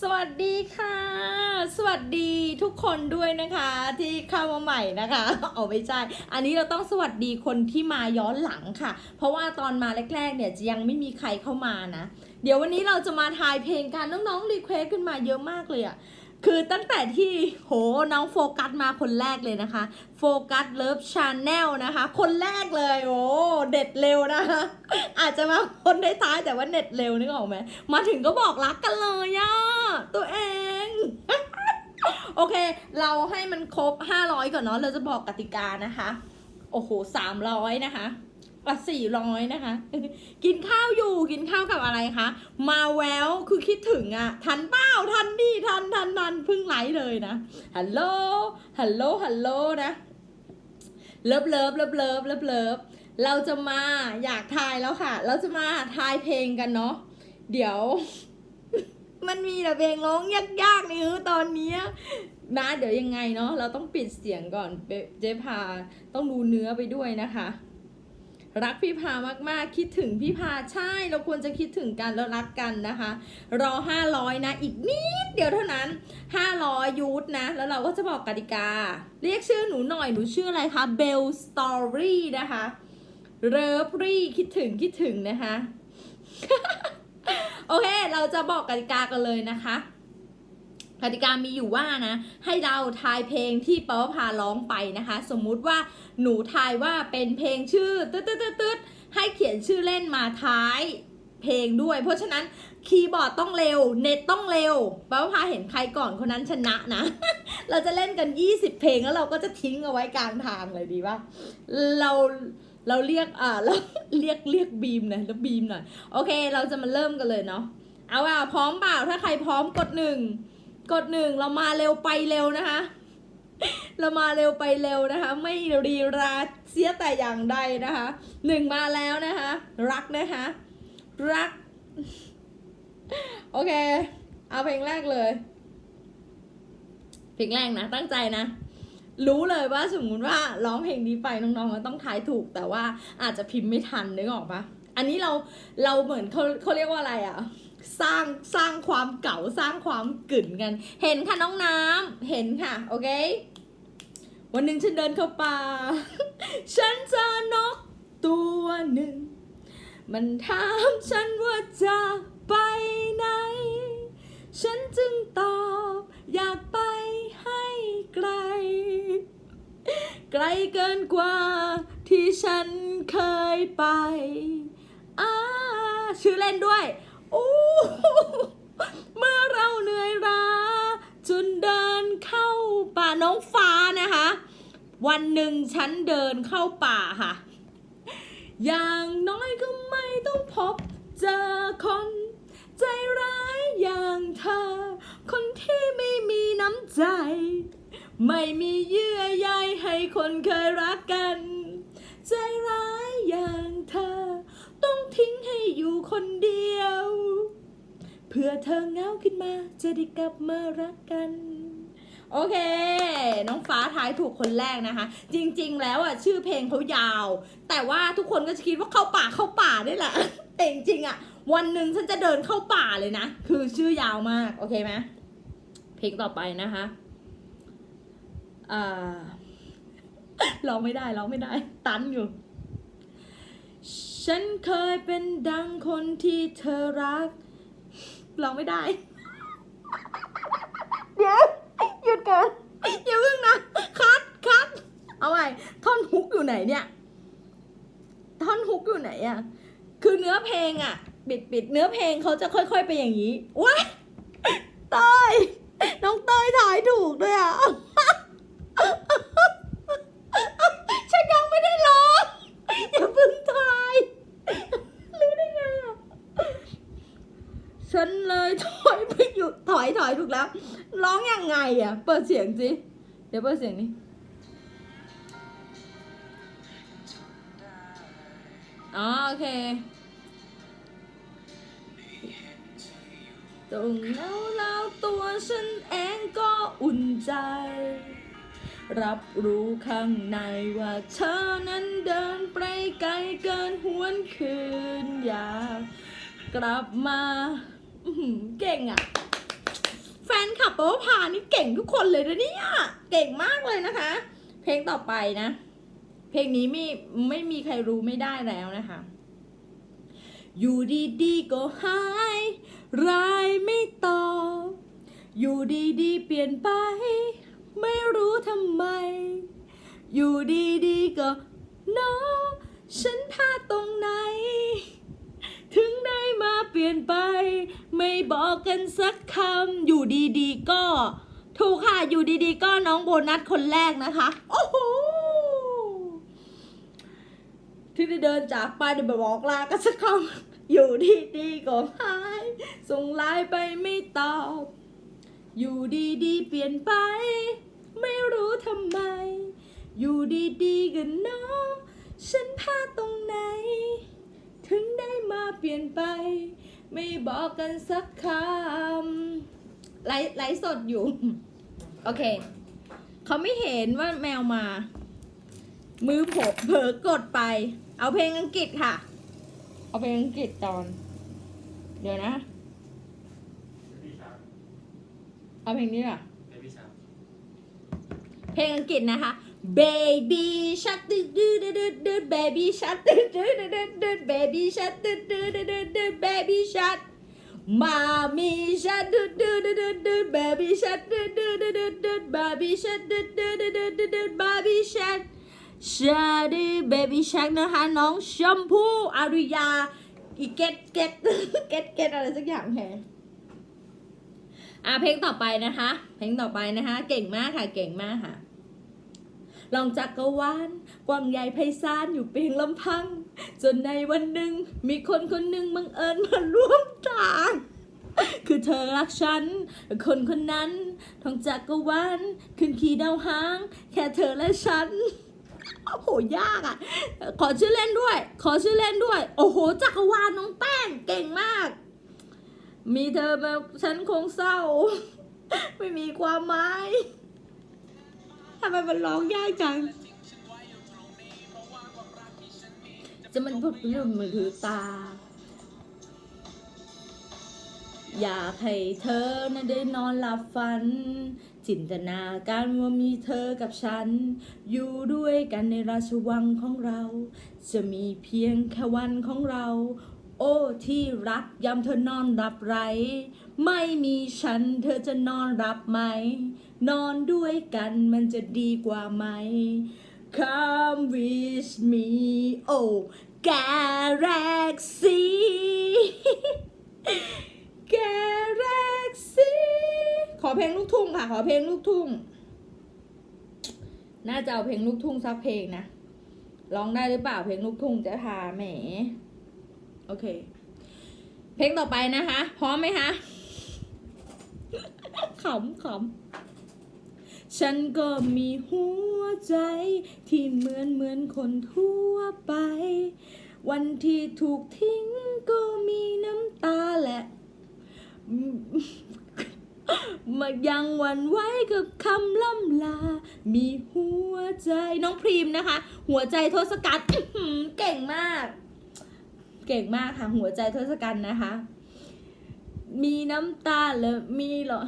สวัสดีค่ะ สวัสดีทุกคนด้วยนะคะที่เข้ามาใหม่นะคะเอาไม่ใช่ อันนี้เราต้องสวัสดีคนที่มาย้อนหลังค่ะ เพราะว่าตอนมาแรก ๆ เนี่ยจะยังไม่มีใครเข้ามานะ เดี๋ยววันนี้เราจะมาทายเพลงกันน้องๆรีเควสขึ้นมาเยอะมากเลยอะ คือตั้งแต่ที่โหน้องโฟกัสมาคนแรกเลยนะคะ โฟกัสเลิฟชาแนลนะคะ คนแรกเลย โอ้เด็ดเร็วนะคะ อาจจะมาคนได้ท้ายๆแต่ว่าเน็ตเร็วนึกออกไหมมาถึงก็บอกรักกันเลยอะตัวเอง โอเค เราให้มันครบ 500 ก่อนเนาะเราจะบอกกติกานะคะ โอ้โห 300 นะคะ อะ400นะคะ กินข้าวอยู่กินข้าวกับอะไรคะ มาแววคือคิดถึงอะทันเป้าทันดีทันทันทันเพิ่งไลฟ์เลยนะฮัลโหลฮัลโหลฮัลโหลนะเลิฟเลิฟเลิฟเลิฟเลิฟเลิฟเราจะมาอยากทายแล้วค่ะ เราจะมาทายเพลงกันเนาะเดี๋ยว มันมีแต่เพลงร้องยากๆนี่คือตอนนี้นะเดี๋ยวยังไงเนาะเราต้องปิดเสียงก่อนเปเจ๊พาต้องดูเนื้อไปด้วยนะคะ รักพี่พามากๆ คิดถึงพี่พาใช่ เราควรจะคิดถึงกันแล้วรักกันนะคะ รอ 500 นะ อีกนิดเดียวเท่านั้น 500 ยูทนะ แล้วเราก็จะบอกกติกา เรียกชื่อหนูหน่อยหนูชื่ออะไรคะเบลสตอรี่นะคะเริฟรี่คิดถึงคิดถึงนะคะ โอเค เราจะบอกกติกากันเลยนะคะ กติกามีอยู่ว่านะ ให้เราทายเพลงที่ปาวพาร้องไปนะคะ สมมุติว่าหนูทายว่าเป็นเพลงชื่อตึ๊ดตึ๊ดตึ๊ดให้เขียนชื่อเล่นมาท้ายเพลงด้วย เพราะฉะนั้นคีย์บอร์ดต้องเร็ว เน็ตต้องเร็วปาวพาเห็นใครก่อนคนนั้นชนะนะ เราจะเล่นกัน 20 เพลงแล้วเราก็จะทิ้งเอาไว้กลางทางเลยดีป่ะเราเราเรียกอ่าเราเรียกเรียกบีมหน่อยแล้วบีมหน่อยโอเค เราจะมาเริ่มกันเลยเนาะเอาอะพร้อมเปล่าถ้าใครพร้อมกดหนึ่ง กดหนึ่งเรามาเร็วไปเร็วนะคะ เรามาเร็วไปเร็วนะคะ ไม่รีราเสียแต่อย่างใดนะคะหนึ่งมาแล้วนะคะ รักนะคะ รัก โอเค เอาเพลงแรกเลย เพลงแรกนะ ตั้งใจนะรู้เลยว่าสมมุติว่าร้องเพลงนี้ไปน้องๆก็ต้องทายถูก แต่ว่าอาจจะพิมพ์ไม่ทันนึกออกปะอันนี้เราเราเหมือนเขาเขาเรียกว่าอะไรอะ สร้างสร้างความเก่าสร้างความกึ่นกัน เห็นค่ะน้องน้ำเห็นค่ะ โอเค วันหนึ่งฉันเดินเข้าป่า ฉันเจอนกตัวหนึ่ง มันถามฉันว่าจะไปไหน ฉันจึงตอบอยากไปให้ไกล ไกลเกินกว่าที่ฉันเคยไปอ่าชื่อเล่นด้วย โอ้เมื่อเราเหนื่อยล้าจนเดินเข้าป่าน้องฟ้านะคะ วันหนึ่งฉันเดินเข้าป่าค่ะ อย่างน้อยก็ไม่ต้องพบเจอคนใจร้ายอย่างเธอ คนที่ไม่มีน้ำใจ ไม่มีเยื่อใยให้คนเคยรักกัน ใจร้ายอย่างเธอ ต้องทิ้งให้อยู่คนเดียว เพื่อเธอเหงาขึ้นมาจะได้กลับมารักกัน โอเค น้องฟ้าทายถูกคนแรกนะคะ จริง ๆ แล้วอะชื่อเพลงเขายาว แต่ว่าทุกคนก็จะคิดว่าเข้าป่าเข้าป่าได้แหละ แต่จริงๆอะ วันหนึ่งฉันจะเดินเข้าป่าเลยนะ คือชื่อยาวมากโอเคไหมเพลงต่อไปนะคะอ่าร้องไม่ได้ร้องไม่ได้ ตันอยู่ ฉันเคยเป็นดังคนที่เธอรักร้องไม่ได้ เดี๋ยวหยุดก่อนอย่าเพิ่งนะ คัดคัดเอาใหม่ท่อนฮุกอยู่ไหนเนี่ย ท่อนฮุกอยู่ไหนอะคือเนื้อเพลงอะปิดปิดเนื้อเพลงเขาจะค่อย ๆ ไปอย่างนี้ว้ายเต้ยน้องเต้ยถ่ายถูกด้วยอะ ฉันยังไม่ได้ร้องอย่าเพิ่งทาย รู้ได้ไงอะ ฉันเลยถอยไปหยุดถอยถอยถูกแล้ว ร้องยังไงอะเปิดเสียงสิ เดี๋ยวเปิดเสียงนี้อ๋อโอเค ตรงแล้วแล้วตัวฉันเองก็อุ่นใจ รับรู้ข้างในว่าเธอนั้นเดินไปไกลเกินหวนคืนอยากกลับมา อื้อหือเก่งอะเพราะว่าพานี่เก่งทุกคนเลยนะเนี่ยเก่งมากเลยนะคะ เพลงต่อไปนะ เพลงนี้ไม่ไม่มีใครรู้ไม่ได้แล้วนะคะ อยู่ดีๆก็หายรายไม่ตอบ อยู่ดีๆเปลี่ยนไป ไม่รู้ทำไม อยู่ดีๆก็น้องฉันพลาดตรงไหน เปลี่ยนไป ไม่บอกกันสักคำอยู่ดีๆ ก็ ถูกค่ะอยู่ดีๆ ก็น้องโบนัสคนแรกนะคะ โอ้โหที่ได้เดินจากไปได้บอกลากันสักคำอยู่ดีๆก็หายส่งไลน์ไปไม่ตอบ อยู่ดีๆเปลี่ยนไป ไม่รู้ทำไม อยู่ดีๆกันเน้องฉันพลาดตรงไหน ถึงได้มาเปลี่ยนไป ไม่บอกกันสักคำไลฟ์ไลฟ์สดอยู่ โอเค เขาไม่เห็นว่าแมวมา มือผมเผลอกดไป เอาเพลงอังกฤษค่ะ เอาเพลงอังกฤษตอน เดี๋ยวนะพี่ชาร์เอาเพลงนี้เหรอพี่ชาร์เพลงอังกฤษนะคะ baby shark ดืดดืดดืดดืด baby shark ดืดดืดดืดดืด baby shark ดืดดืดดืดดืด baby shark mommy shark ดืดดืดดืดดืด baby shark ดืดดืดดืดดืด baby shark ดืดดืดดืดดืด baby shark ชาดี baby shark นะคะ น้องชมพู่อาริยาอีเกตเกตเกตเกตอะไรสักอย่างแพงอะเพลงต่อไปนะคะ เพลงต่อไปนะคะ เก่งมากค่ะ เก่งมากค่ะ ลองจักกรวาลกว้างใหญ่ไพศาลอยู่เพียงลำพัง จนในวันหนึ่ง มีคนคนหนึ่งบังเอิญมาร่วมทางคือเธอรักฉัน คนคนนั้นท่องจักกรวาลขึ้นขี่ดาวหาง แค่เธอและฉัน โอ้โห ยากอะ ขอชื่อเล่นด้วย ขอชื่อเล่นด้วย โอ้โห จักรวาลน้องแป้งเก่งมาก มีเธอมาฉันคงเศร้า ไม่มีความหมาย ทำไมมันร้องยากจัง จะมันพูดเรื่องมือถือตา อยากให้เธอนะได้นอนหลับฝัน จินตนาการว่ามีเธอกับฉัน อยู่ด้วยกันในราชวังของเรา จะมีเพียงแค่วันของเรา โอ้ที่รักยามเธอนอนหลับไหลไม่มีฉันเธอจะนอนหลับไหม นอนด้วยกันมันจะดีกว่าไหม Come with me oh Galaxy Galaxy ขอเพลงลูกทุ่งค่ะ ขอเพลงลูกทุ่ง น่าจะเอาเพลงลูกทุ่งสักเพลงนะ ร้องได้หรือเปล่าเพลงลูกทุ่งจะพาแหม โอเค เพลงต่อไปนะคะ พร้อมไหมคะขำขำ ฉันก็มีหัวใจ ที่เหมือนเหมือนคนทั่วไป วันที่ถูกทิ้งก็มีน้ำตาแหละ มายังหวันไว้กับคำล่ำลา มีหัวใจน้องพรีมนะคะ หัวใจทศกัณฐ์เก่งมาก เก่งมากค่ะหัวใจทศกัณฐ์นะคะ มีน้ำตาและมีเหรอ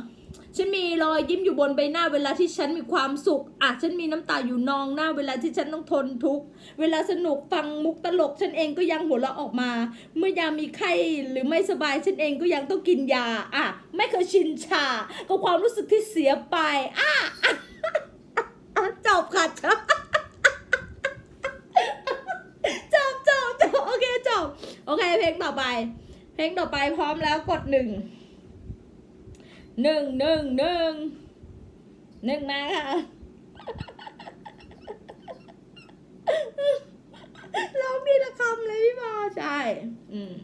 ฉันมีรอยยิ้มอยู่บนใบหน้าเวลาที่ฉันมีความสุขอะฉันมีน้ำตาอยู่นองหน้า เวลาที่ฉันต้องทนทุกข์เวลาสนุกฟังมุกตลก ฉันเองก็ยังหัวเราะออกมา เมื่อยามมีไข้หรือไม่สบายฉันเองก็ยังต้องกินยาอะไม่เคยชินชากับความรู้สึกที่เสียไปอะอะอะจบค่ะจบจบจบจบโอเคจบโอเคเพลงต่อไป เพลงต่อไปพร้อมแล้วกดหนึ่ง หนึ่งหนึ่งหนึ่งหนึ่งมาค่ะเรามีละคำเลยพี่บอใช่ อืม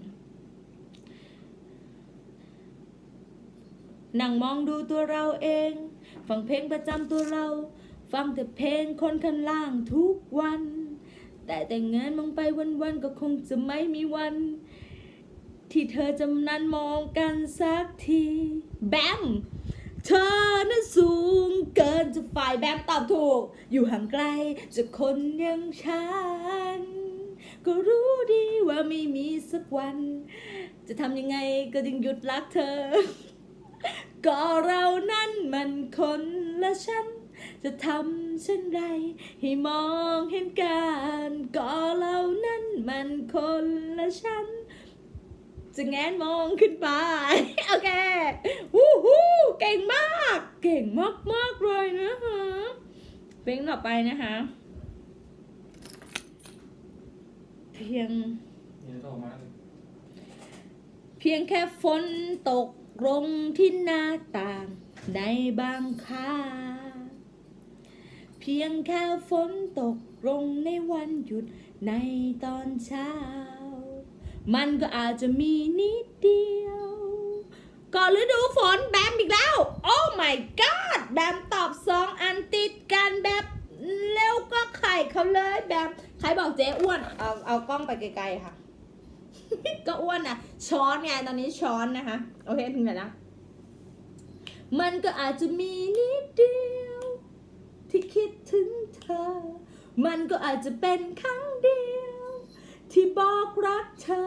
นั่งมองดูตัวเราเอง ฟังเพลงประจำตัวเรา ฟังแต่เพลงคนข้างล่างทุกวัน แต่แต่งงานมองไปวันๆก็คงจะไม่มีวัน ที่เธอจะนั้นมองกันสักที แบม เธอนั้นสูงเกินจะฝ่ายแบมตอบถูก อยู่ห่างไกลจากคนอย่างฉัน ก็รู้ดีว่าไม่มีสักวัน จะทำยังไงก็จึงหยุดรักเธอ ก็เรานั้นมันคนละฉันจะทำเช่นไร ให้มองเห็นกันก็เรานั้นมันคนละฉัน จะแงนมองขึ้นไป โอเควู้ฮู้เก่งมาก เก่งมากมากเลยนะคะเพลงต่อไปนะคะ เพียง เพียงแค่ฝนตกลงที่หน้าต่างในบางคาเพียงแค่ฝนตกลงในวันหยุดในตอนเช้า มันก็อาจจะมีนิดเดียว ก่อนฤดูฝนแบมอีกแล้ว โอ้ my god แบมตอบสองอันติดกันแบบเร็วก็ไข่เขาเลยแบมใครบอกเจ๊อ้วน เอาเอากล้องไปไกลๆค่ะ ก็อ้วนอะช้อนไงตอนนี้ช้อนนะคะ โอเคถึงไหนแล้วมันก็อาจจะมีนิดเดียว ที่คิดถึงเธอ มันก็อาจจะเป็นครั้งเดียว ที่บอกรักเธอ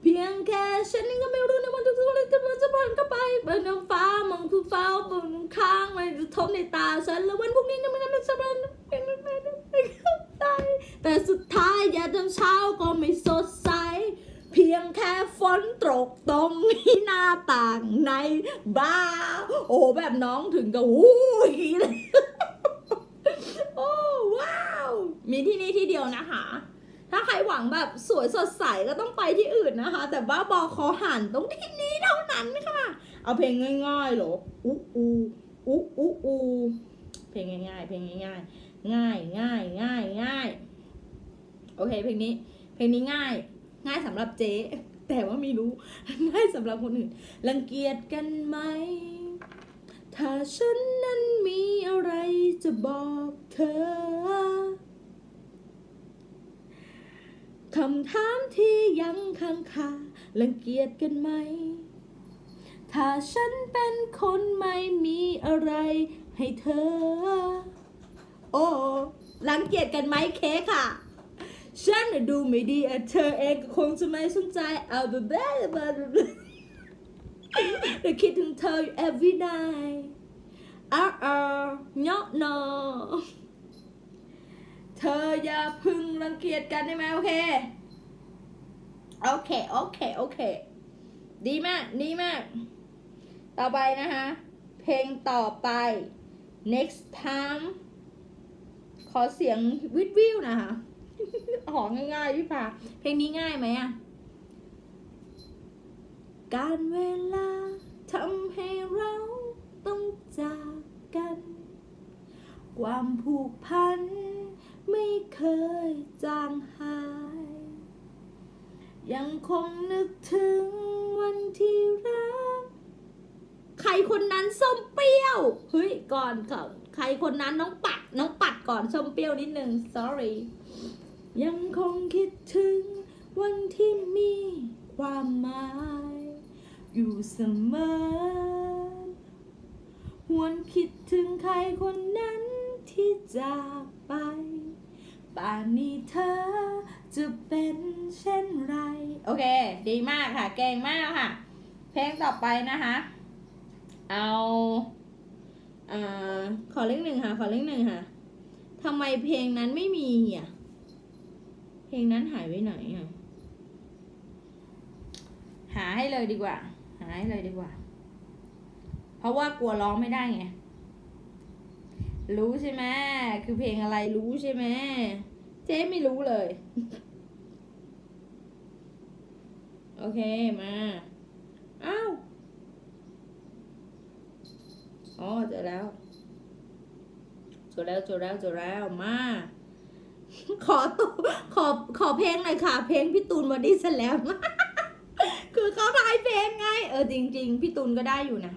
เพียงแค่ฉันก็ไม่รู้ในวันทุกๆวันกำลังจะผ่านเข้าไปบนท้องฟ้ามองคือฟ้าบนข้างมันจะทบในตาฉันแล้ววันพรุ่งนี้นมันจะเป็นสัปดาห์เป็นไม่ได้เข้าใจแต่สุดท้ายยามตอนเช้าก็ไม่สดใสเพียงแค่ฝนตกตรงที่หน้าต่างในบ้านโอ้แบบน้องถึงกับวู้ยเลยโอ้ว้าว มีที่นี่ที่เดียวนะคะ ถ้าใครหวังแบบสวยสดใสก็ต้องไปที่อื่นนะคะ แต่ว่าบอคอหันตรงที่นี้เท่านั้นค่ะ เอาเพลงง่ายๆเหรออู้อูอู้อู้อูเพลงง่ายๆ เพลงง่ายๆ ง่ายง่ายง่ายง่ายโอเคเพลงนี้ เพลงนี้ง่าย ง่ายสำหรับเจ๊แต่ว่าไม่รู้ง่ายสำหรับคนอื่น รังเกียจกันไหม ถ้าฉันนั้นมีอะไรจะบอกเธอ คำถามที่ยังค้างคารังเกียจกันไหม ถ้าฉันเป็นคนไม่มีอะไรให้เธอ โอ้รังเกียจกันไหมเค้กค่ะ ฉันดูไม่ดีเธอเองก็คงจะไม่สนใจเอาแบบแบบแบบแต่คิดถึงเธออยู่ every night อ้าอ้าวเนาะเนาะ เธออย่าพึ่งรังเกียจกันได้ไหมโอเค โอเค โอเค โอเค ดีมาก ดีมาก ต่อไปนะคะ เพลงต่อไป next time ขอเสียงวิดวิวนะคะของง่ายๆพี่ป่าเพลงนี้ง่ายไหมอะการเวลาทำให้เราต้องจากกัน ความผูกพัน ไม่เคยจางหาย ยังคงนึกถึงวันที่รัก ใครคนนั้นส้มเปรี้ยว เฮ้ย ก่อนก่อนใครคนนั้นน้องปัด น้องปัดก่อนส้มเปรี้ยวนิดนึง sorry ยังคงคิดถึงวันที่มีความหมาย อยู่เสมอ หวนคิดถึงใครคนนั้นที่จากไป ป่านนี้เธอจะเป็นเช่นไร โอเค ดีมากค่ะ เก่งมากค่ะ เพลงต่อไปนะคะ เอาอ่าขอเลขหนึ่งค่ะ ขอเลขหนึ่งค่ะทำไมเพลงนั้นไม่มีอะ เพลงนั้นหายไปไหนอะ หาให้เลยดีกว่า หาให้เลยดีกว่า เพราะว่ากลัวร้องไม่ได้ไง รู้ใช่ไหมคือเพลงอะไรรู้ใช่ไหมเจ๊ไม่รู้เลย โอเคมาอ้าวอ๋อเจอแล้วเจอแล้วเจอแล้วเจอแล้วมา ขอตัวขอขอเพลงหน่อยค่ะ เพลงพี่ตูนบอดี้สแลมคือเขาทายเพลงไง เออจริง ๆ พี่ตูนก็ได้อยู่นะ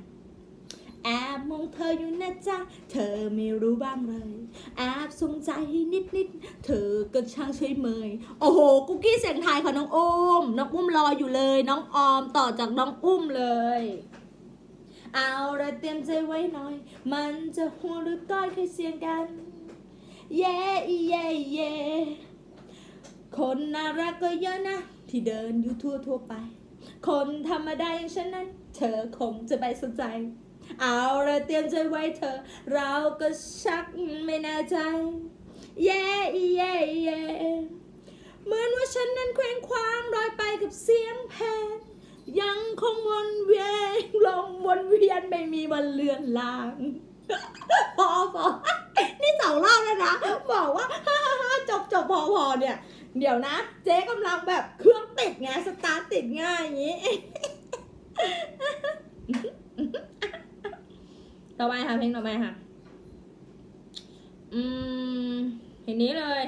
แอบมองเธออยู่นะจ๊ะ เธอไม่รู้บ้างเลยแอบสงใจนิดนิดเธอก็ช่างเฉยเมย โอ้โห กุ๊กกี้เสียงไทยค่ะน้องอุ้ม น้องอุ้มรออยู่เลย น้องออมต่อจากน้องอุ้มเลย เอาละเตรียมใจไว้หน่อย มันจะหัวหรือก้อยเคยเสียงกัน เย่เย่เย่คนน่ารักก็เยอะนะ ที่เดินอยู่ทั่วทั่วไป คนธรรมดาอย่างฉันนั้น เธอคงจะไปสนใจ เอาละเตรียมใจไว้เธอ เราก็ชักไม่แน่ใจ เย่เย่เย่เหมือนว่าฉันนั้นเคว้งคว้างลอยไปกับเสียงเพลงยังคงวนเวียนลงวนเวียนไม่มีวันเลือนลางพอพอนี่สองรอบแล้วนะ บอกว่าจบจบพอพอเนี่ย เดี๋ยวนะ เจ๊กำลังแบบเครื่องติดไงสตาร์ทติดง่ายอย่างนี้ ต่อไปค่ะเพลงต่อไปค่ะ อืมเพลงนี้เลย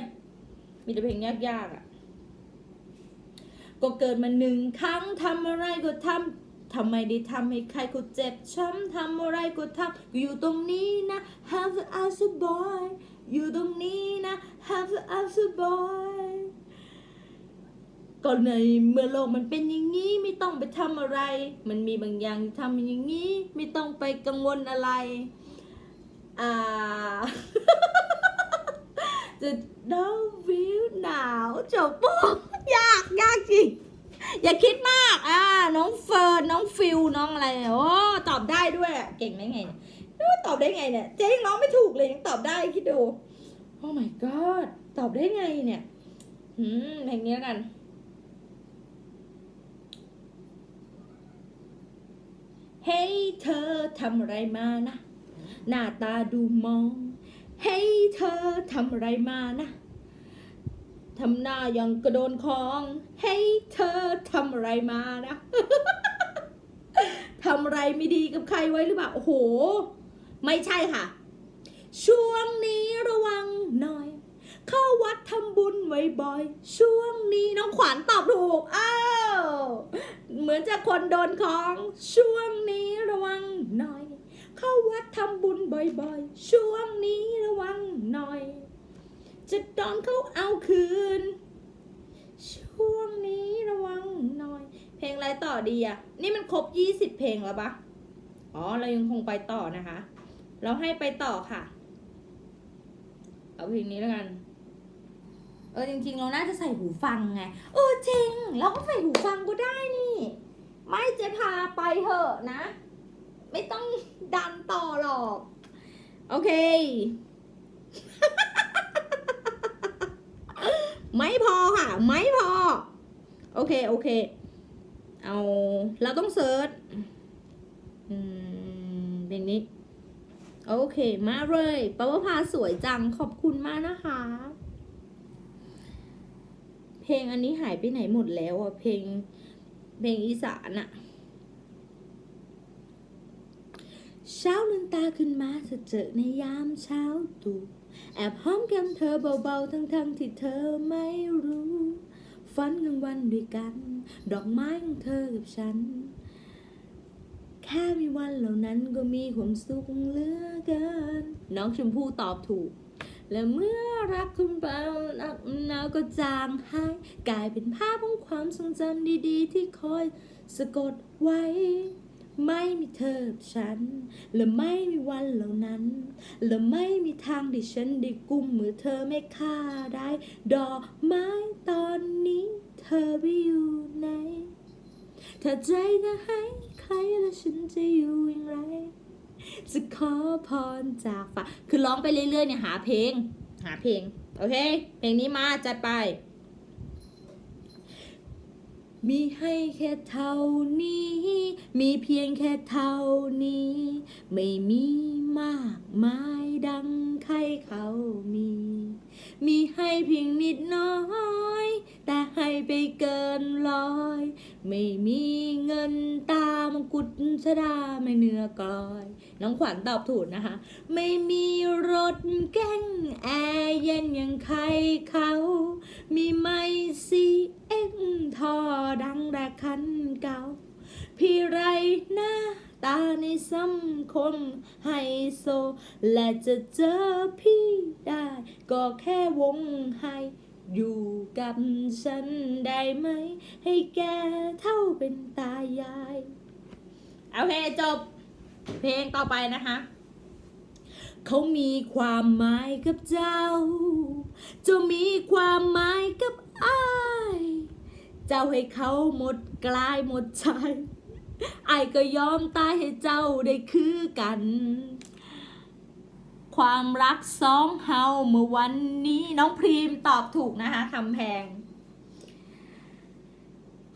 มีแต่เพลงยากๆอะ ก็เกิดมาหนึ่งครั้งทำอะไรก็ทำทำไมได้ทำให้ใครก็เจ็บช้ำทำอะไรก็ทำก็อยู่ตรงนี้นะ have answer boy อยู่ตรงนี้นะ have answer boy ก็ในเมื่อโลกมันเป็นอย่างนี้ไม่ต้องไปทำอะไร มันมีบางอย่างทำอย่างนี้ไม่ต้องไปกังวลอะไรอ่าจะดาววิวหนาวจบปุ๊บยากยากจริงอย่าคิดมากอ่าน้องเฟิร์นน้องฟิลน้องอะไรโอ้ตอบได้ด้วยเก่งได้ไงเนี่ยตอบได้ไงเนี่ยเจ๊ยังร้องไม่ถูกเลยยังตอบได้คิดดูโอ้ my god ตอบได้ไงเนี่ยอืมเพลงนี้แล้วกัน เฮ้ยเธอทำอะไรมานะ หน้าตาดูมอง เฮ้ยเธอทำอะไรมานะ ทำหน้ายังกระโดนคอง เฮ้ยเธอทำอะไรมานะทำอะไรไม่ดีกับใครไว้หรือเปล่า โอ้โห ไม่ใช่ค่ะ ช่วงนี้ระวังหน่อย เข้าวัดทำบุญบ่อยๆ ช่วงนี้น้องขวัญตอบถูก อ้าว เหมือนจะคนโดนของ ช่วงนี้ระวังหน่อย เข้าวัดทำบุญบ่อยๆ ช่วงนี้ระวังหน่อย จะโดนเขาเอาคืน ช่วงนี้ระวังหน่อย เพลงอะไรต่อดีอะ นี่มันครบ 20 เพลงแล้วปะอ๋อ เรายังคงไปต่อนะคะ เราให้ไปต่อค่ะ เอาเพลงนี้แล้วกัน เออจริงๆ เราน่าจะใส่หูฟังไง เออจริง เราก็ใส่หูฟังก็ได้นี่ ไม่เจะพาไปเถอะนะ ไม่ต้องดันต่อหรอก โอเค ไม่พอค่ะ ไม่พอ โอเค โอเค เอา เราต้องเซิร์ชอืมเพลงนี้ โอเค มาเลยปาวพาสวยจัง ขอบคุณมากนะคะ เพลงอันนี้หายไปไหนหมดแล้วอะเพลงเพลงอีสานอะเช้าลืมตาขึ้นมาจะเจอในยามเช้าตู่ แอบหอมแก้มเธอเบาๆ ทั้งๆที่เธอไม่รู้ฝันกลางวันด้วยกัน ดอกไม้ของเธอกับฉัน แค่มีวันเหล่านั้นก็มีความสุขเหลือเกิน น้องชมพู่ตอบถูก และเมื่อรักคุณไปรักหนาวก็จางหายกลายเป็นภาพของความทรงจำดีๆ ที่คอยสะกดไว้ ไม่มีเธอกับฉัน และไม่มีวันเหล่านั้น และไม่มีทางที่ฉันได้กุมมือเธอไม่ค่าได้ ดอกไม้ตอนนี้เธอไปอยู่ไหนถ้าใจเธอให้ใครแล้วฉันจะอยู่อย่างไร จะขอพรจากฟ้าคือร้องไปเรื่อยๆเนี่ยหาเพลง หาเพลง โอเค เพลงนี้มาจัดไป มีให้แค่เท่านี้ มีเพียงแค่เท่านี้ ไม่มีมากมายดังใครเขามี มีให้เพียงนิดน้อย แต่ให้ไปเกินร้อย ไม่มีเงินตามกุฎชดาไม่เนื้อกลอย น้องขวัญตอบถูกนะคะ ไม่มีรถแก้งแอร์เย็นอย่างใครเขา มีไม่ซี ทอดังแต่คันเก่า พี่ไรหน้าตาในสังคมไฮโซ และจะเจอพี่ได้ ก็แค่วงไฮอยู่กับฉันได้ไหม ให้แกเท่าเป็นตายายโอเคจบ เพลงต่อไปนะคะเขามีความหมายกับเจ้า จะมีความหมายกับอ้าย เจ้าให้เขาหมดกลายหมดใจไอายก็ยอมตายให้เจ้าได้คือกัน ความรักสองเฮาเมื่อวันนี้น้องพรีมตอบถูกนะคะคำแพง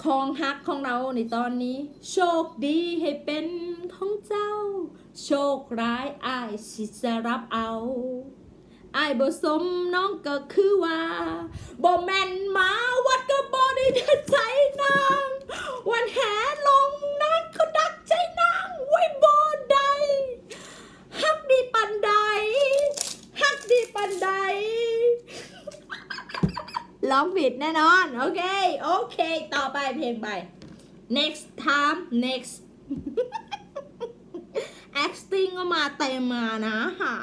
ของฮักของเราในตอนนี้ โชคดีให้เป็นของเจ้า โชคร้ายอายสิจะรับเอาอายบ่สมน้องก็คือว่าบ่แม่นมาวัด เดือดใจนางวันแหลงนักเขาดักใจนางไว้บ่ได้ฮักดีปันใดฮักดีปันใดร้องผิดแน่นอน โอเค โอเค ต่อไปเพลงไป next time next acting ก็มาเต็มมานะหา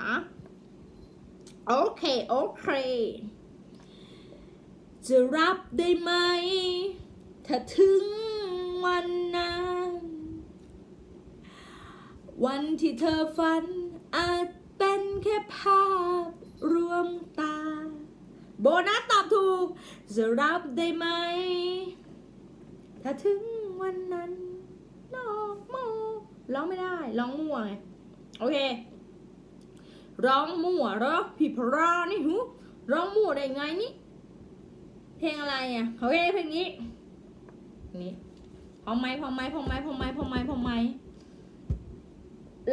โอเค โอเค จะรับได้ไหม ถ้าถึงวันนั้น วันที่เธอฝันอาจเป็นแค่ภาพรวมตา โบนัสตอบถูก จะรับได้ไหม ถ้าถึงวันนั้นนอกโมร้องไม่ได้ ร้องมั่วไง โอเค ร้องมั่วเหรอพี่พรานี่หูร้องมั่วได้ไงนี่ เพลงอะไรอะโอเคเพลงนี้ นี่พอมไหมพอมไหมพอมไหมพอมไหมพอมไหมพร้อไหม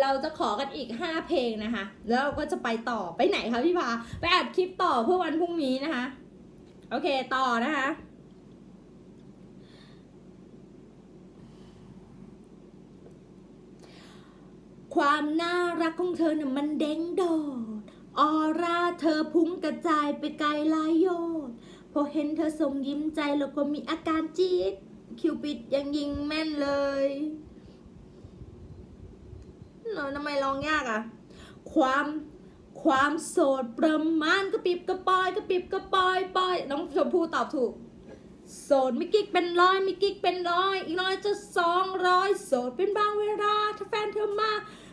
เราจะขอกันอีก 5 เพลงนะคะ แล้วเราก็จะไปต่อไปไหนคะพี่พาไปอัดคลิปต่อเพื่อวันพรุ่งนี้นะคะ โอเคต่อนะคะ ความน่ารักของเธอน่ะมันเด้งโดด ออร่าเธอพุ่งกระจายไปไกลหลายโยชน์ พอเห็นเธอส่งยิ้มใจแล้วก็มีอาการจี๊ดคิวปิดยังยิงแม่นเลยเราทำไมร้องยากอะความความโสดประมาณกระปิบกระปอยกระปิบกระปอยปอยน้องชมพู่ตอบถูก โสดม่กิ๊กเป็นร้อยม่กิ๊กเป็นร้อย อีกน้อยจะสองร้อยโสดเป็นบางเวลา ถ้าแฟนเธอมา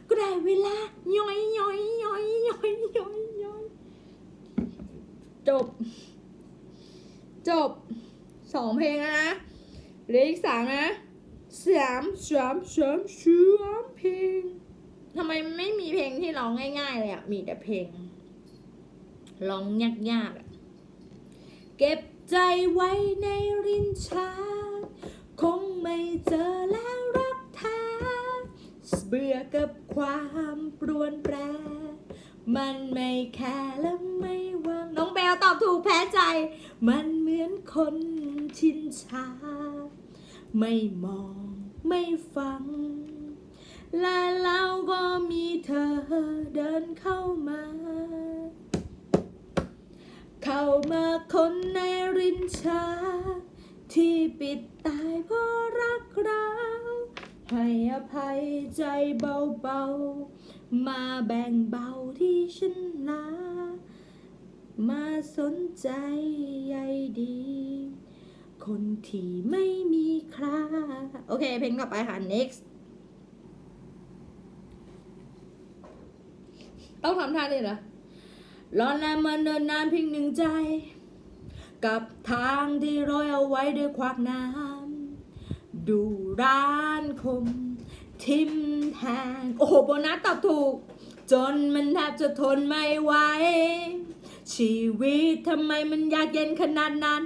ก็ได้เวลาย่อยย่อยย่อยย่อยย่อยย่อยจบ จบสองเพลงแล้วนะเหลืออีกสามนะสามสามสามสามเพลงทำไมไม่มีเพลงที่ร้องง่ายๆเลยอะมีแต่เพลงร้องยากๆอะเก็บใจไว้ในรินชา คงไม่เจอแล้วรักแท้เบื่อกับความปรวนแปร มันไม่แคร์และไม่หวังน้องแบลตอบถูกแพ้ใจ มันเหมือนคนชินชา ไม่มองไม่ฟัง และเราก็มีเธอเดินเข้ามา เข้ามาคนในรินชา ที่ปิดตายเพราะรักเราให้อภัยใจเบาๆ มาแบ่งเบาที่ฉันลามาสนใจใยดี คนที่ไม่มีค่าโอเค เพลงต่อไปค่ะ next ต้องทำท่านี้เหรอรอนานมาเนินนานเพียงหนึ่งใจ กับทางที่โรยเอาไว้ด้วยควักน้ำดูร้านคม ทิมแทงโอ้โหโบนัสตอบถูก จนมันแทบจะทนไม่ไหวชีวิตทำไมมันยากเย็นขนาดนั้น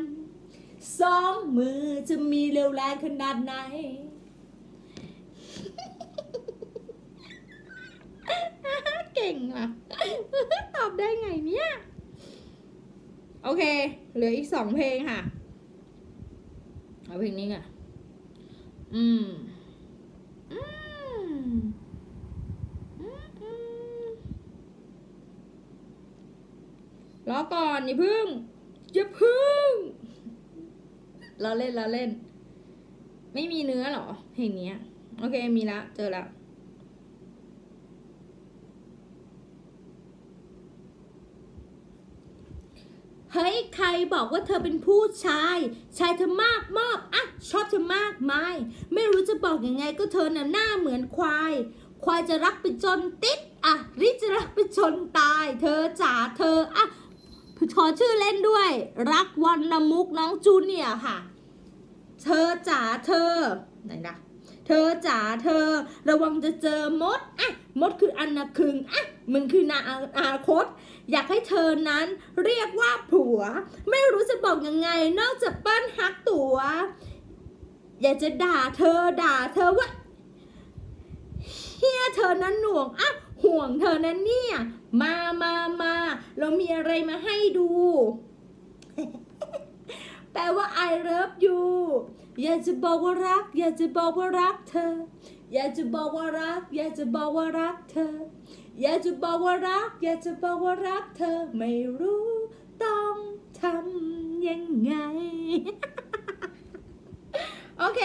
สองมือจะมีเร็วแรงขนาดไหน เก่งอะ ตอบได้ไงเนี่ย โอเค เหลืออีกสองเพลงค่ะ เอาเพลงนี้ก่อนอืม อืม อืมอืม รอก่อนอย่าพึ่งอย่าพึ่งเราเล่นเราเล่น ไม่มีเนื้อหรอเพลงเนี้ยโอเคมีละเจอแล้วเฮ้ย ใครบอกว่าเธอเป็นผู้ชาย ชายเธอมากมอบอะชอบเธอมากมาย ไม่รู้จะบอกยังไงก็เธอน่ะหน้าเหมือนควาย ควายจะรักไปจนติดอะริจะรักไปจนตาย เธอจ๋าเธออะ ขอชื่อเล่นด้วย รักวันนมุกน้องจูเนียค่ะ เธอจ๋าเธอไหนนะเธอจ๋าเธอ ระวังจะเจอมดอะมดคืออันนาคึงอะมึงคือนาอาคต อยากให้เธอนั้นเรียกว่าผัว ไม่รู้จะบอกยังไง นอกจากปิ้ลฮักตัว อยากจะด่าเธอด่าเธอว่าเฮียเธอนั้นหน่วงอะ ห่วงเธอนั้นเนี่ย มามามาเรามีอะไรมาให้ดู แปลว่า I love you อยากจะบอกว่ารัก อยากจะบอกว่ารักเธอ อยากจะบอกว่ารัก อยากจะบอกว่ารักเธอ อยากจะบอกว่ารัก อยากจะบอกว่ารักเธอ ไม่รู้ต้องทำยังไงโอเค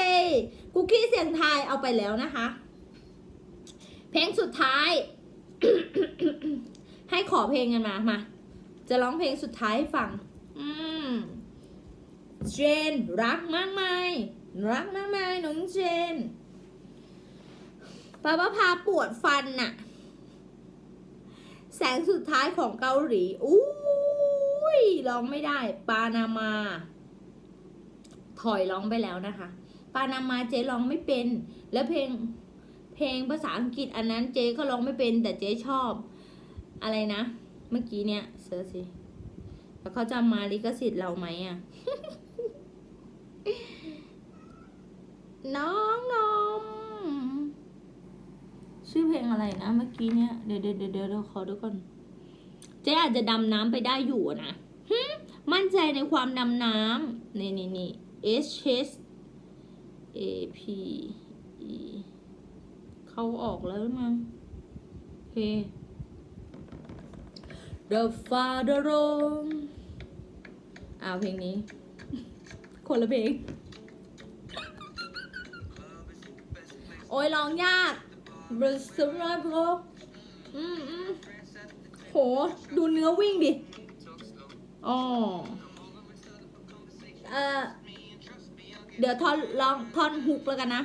คุกกี้เสียงไทายเอาไปแล้วนะคะ เพลงสุดท้าย ขอเพลงกันมา มา จะร้องเพลงสุดท้ายให้ฟัง อืม เจน รักมากมาย รักมากมายน้องเจนป้าป้าพาปวดฟันน่ะ แสงสุดท้ายของเกาหลีอุ้ยร้องไม่ได้ ปานามา ถอยร้องไปแล้วนะคะ ปานามาเจ๊ร้องไม่เป็น แล้วเพลง เพลงภาษาอังกฤษอันนั้นเจ๊ก็ร้องไม่เป็นแต่เจ๊ชอบ อะไรนะ เมื่อกี้เนี่ยเสิร์ชสิแล้วเขาจะมาลิขสิทธิ์เราไหมอะ น้องนมชื่อเพลงอะไรนะ เมื่อกี้เนี่ย เดี๋ยวเดี๋ยวเดี๋ยวเดี๋ยวขอดูก่อน เจ๊อาจจะดำน้ำไปได้อยู่นะมั่นใจในความดำน้ำนี่นี่นี่ H H A P E เขาออกแล้วมั้งโอเค The Father Room อ้าวเพลงนี้ คนละเพลง โอ้ยร้องยาก b r a s i l i b r o อืมอืมโห ดูเนื้อวิ่งดิ อ๋อ เออเดี๋ยวท่อนลองท่อนฮุกแล้วกันนะ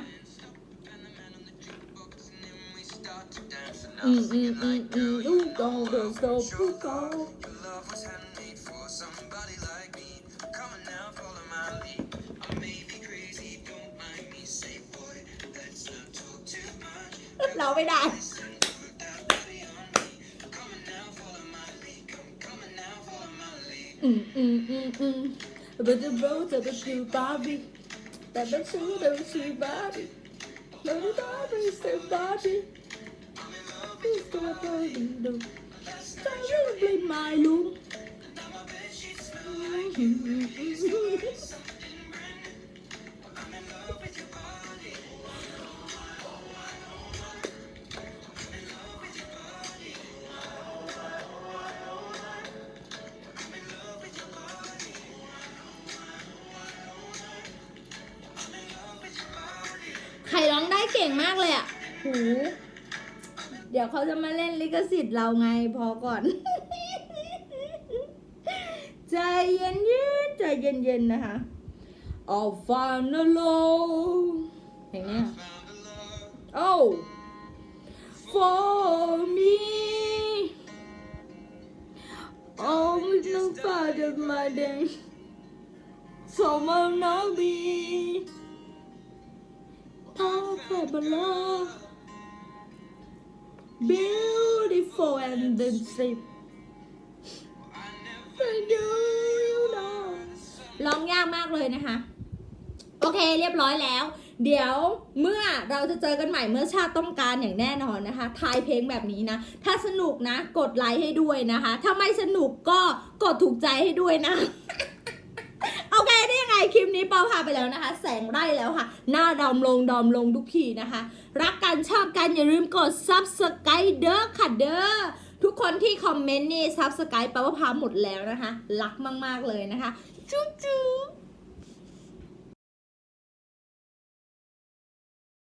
อืมอืมอืมอืมลูกโตเดินโตผู้โต Love was handmade for somebody like me. Come on now, follow my lead. I may be crazy, don't mind me. Say, boy, let's not talk too much. เราไม่ได้ Listen, put that body on me. Come on now, follow my lead. Come, come on now, ยวเขาจะมาเล่นลิขสิทธิ์เราไงพอก่อน ใจเย็นเย็นๆใจเย็นเย็นๆนะคะ I'll find a love อย่างเนี้ย Oh for me Oh no father my day So will not be Perfect love Beautiful and then sip ร้องยากมากเลยนะคะ โอเคเรียบร้อยแล้ว เดี๋ยวเมื่อเราจะเจอกันใหม่เมื่อชาติต้องการอย่างแน่นอนนะคะ ทายเพลงแบบนี้นะ ถ้าสนุกนะ กดไลค์ให้ด้วยนะคะ ถ้าไม่สนุกก็กดถูกใจให้ด้วยนะ คได้ยังไงคลิปนี้เปาพาไปแล้วนะคะ แสงไร่แล้วค่ะ หน้าดอมลงดอมลงทุกทีนะคะ รักกันชอบกันอย่าลืมกด subscribe เด้อค่ะเด้อทุกคนที่คอมเมนต์นี่ subscribe เปาพาหมดแล้วนะคะ รักมาก ๆ เลยนะคะ จุ๊จุ๊บ